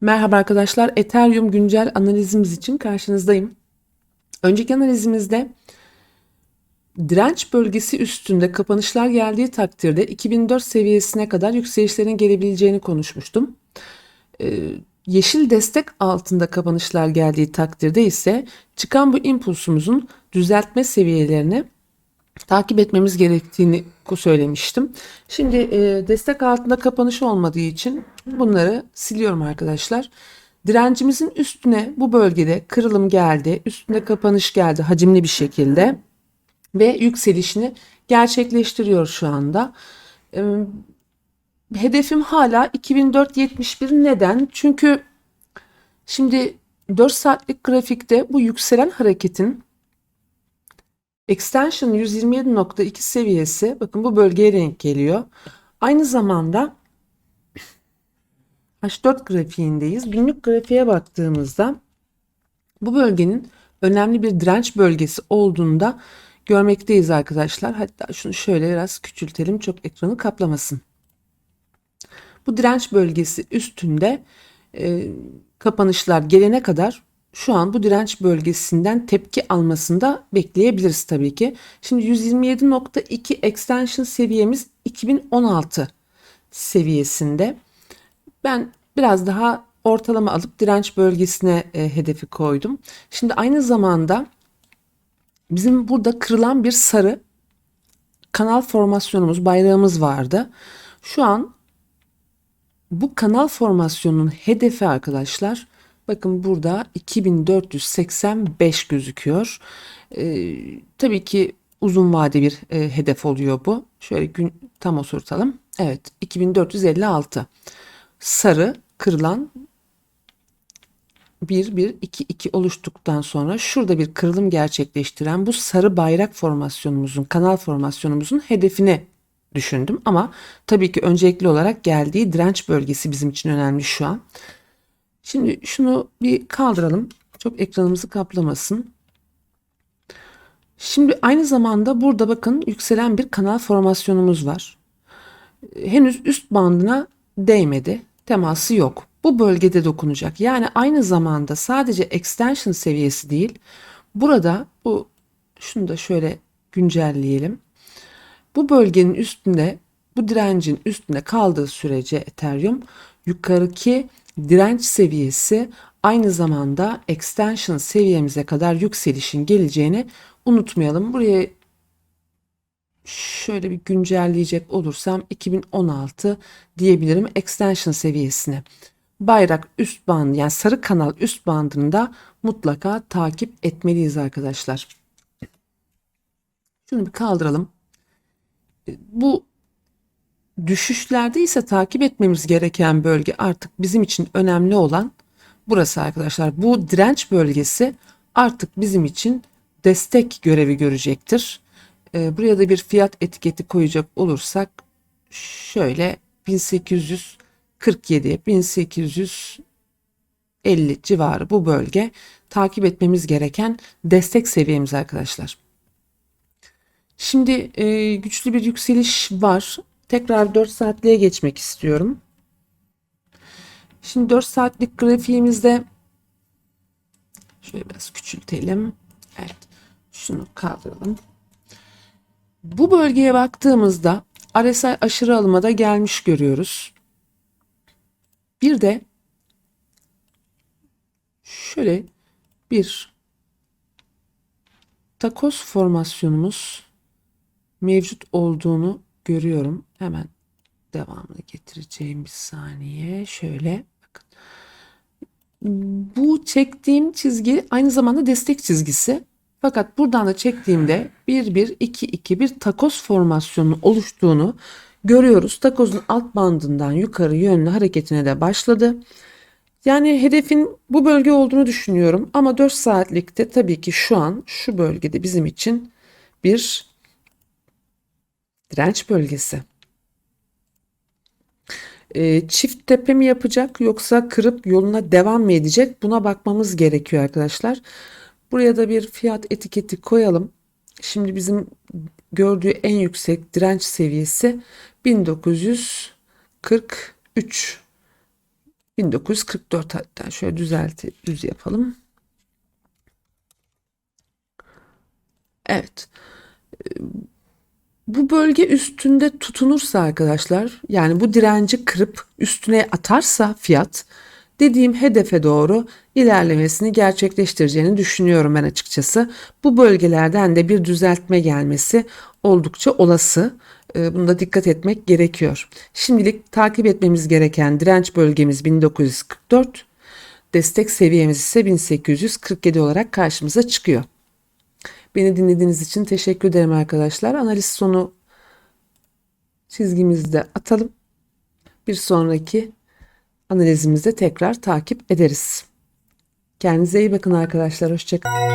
Merhaba arkadaşlar, Ethereum güncel analizimiz için karşınızdayım. Önceki analizimizde direnç bölgesi üstünde kapanışlar geldiği takdirde 2004 seviyesine kadar yükselişlerin gelebileceğini konuşmuştum. Ee, yeşil destek altında kapanışlar geldiği takdirde ise çıkan bu impulsumuzun düzeltme seviyelerini takip etmemiz gerektiğini söylemiştim. Şimdi e, destek altında kapanış olmadığı için bunları siliyorum arkadaşlar. Direncimizin üstüne bu bölgede kırılım geldi, üstünde kapanış geldi hacimli bir şekilde ve yükselişini gerçekleştiriyor şu anda. E, hedefim hala 2471 neden? Çünkü şimdi 4 saatlik grafikte bu yükselen hareketin Extension 127.2 seviyesi bakın bu bölgeye denk geliyor. Aynı zamanda H4 grafiğindeyiz. Günlük grafiğe baktığımızda bu bölgenin önemli bir direnç bölgesi olduğunu da görmekteyiz arkadaşlar. Hatta şunu şöyle biraz küçültelim çok ekranı kaplamasın. Bu direnç bölgesi üstünde e, kapanışlar gelene kadar şu an bu direnç bölgesinden tepki almasını da bekleyebiliriz tabii ki. Şimdi 127.2 extension seviyemiz 2016 seviyesinde. Ben biraz daha ortalama alıp direnç bölgesine e, hedefi koydum. Şimdi aynı zamanda bizim burada kırılan bir sarı kanal formasyonumuz, bayrağımız vardı. Şu an bu kanal formasyonunun hedefi arkadaşlar Bakın burada 2485 gözüküyor. Ee, tabii ki uzun vade bir e, hedef oluyor bu. Şöyle gün tam oturtalım. Evet 2456. Sarı kırılan 1 1 2 2 oluştuktan sonra şurada bir kırılım gerçekleştiren bu sarı bayrak formasyonumuzun, kanal formasyonumuzun hedefini düşündüm ama tabii ki öncelikli olarak geldiği direnç bölgesi bizim için önemli şu an. Şimdi şunu bir kaldıralım. Çok ekranımızı kaplamasın. Şimdi aynı zamanda burada bakın yükselen bir kanal formasyonumuz var. Henüz üst bandına değmedi. Teması yok. Bu bölgede dokunacak. Yani aynı zamanda sadece extension seviyesi değil. Burada bu şunu da şöyle güncelleyelim. Bu bölgenin üstünde bu direncin üstünde kaldığı sürece Ethereum yukarıki direnç seviyesi aynı zamanda extension seviyemize kadar yükselişin geleceğini unutmayalım. Buraya şöyle bir güncelleyecek olursam 2016 diyebilirim extension seviyesine. Bayrak üst band yani sarı kanal üst bandında mutlaka takip etmeliyiz arkadaşlar. Şunu bir kaldıralım. Bu Düşüşlerde ise takip etmemiz gereken bölge artık bizim için önemli olan burası arkadaşlar. Bu direnç bölgesi artık bizim için destek görevi görecektir. Ee, buraya da bir fiyat etiketi koyacak olursak şöyle 1847 1850 civarı bu bölge takip etmemiz gereken destek seviyemiz arkadaşlar. Şimdi e, güçlü bir yükseliş var Tekrar 4 saatliğe geçmek istiyorum. Şimdi 4 saatlik grafiğimizde şöyle biraz küçültelim. Evet. Şunu kaldıralım. Bu bölgeye baktığımızda RSI aşırı alımada gelmiş görüyoruz. Bir de şöyle bir takos formasyonumuz mevcut olduğunu görüyorum. Hemen devamını getireceğim bir saniye. Şöyle bakın. Bu çektiğim çizgi aynı zamanda destek çizgisi. Fakat buradan da çektiğimde 1-1-2-2 bir takos formasyonu oluştuğunu görüyoruz. Takozun alt bandından yukarı yönlü hareketine de başladı. Yani hedefin bu bölge olduğunu düşünüyorum ama 4 saatlikte tabii ki şu an şu bölgede bizim için bir Direnç bölgesi. E, çift tepe mi yapacak yoksa kırıp yoluna devam mı edecek? Buna bakmamız gerekiyor arkadaşlar. Buraya da bir fiyat etiketi koyalım. Şimdi bizim gördüğü en yüksek direnç seviyesi 1943. 1944 hatta şöyle düzelti düz yapalım. Evet. Bu bölge üstünde tutunursa arkadaşlar yani bu direnci kırıp üstüne atarsa fiyat dediğim hedefe doğru ilerlemesini gerçekleştireceğini düşünüyorum ben açıkçası. Bu bölgelerden de bir düzeltme gelmesi oldukça olası. Ee, Bunda dikkat etmek gerekiyor. Şimdilik takip etmemiz gereken direnç bölgemiz 1944, destek seviyemiz ise 1847 olarak karşımıza çıkıyor. Beni dinlediğiniz için teşekkür ederim arkadaşlar. Analiz sonu çizgimizi de atalım. Bir sonraki analizimizde tekrar takip ederiz. Kendinize iyi bakın arkadaşlar. Hoşçakalın.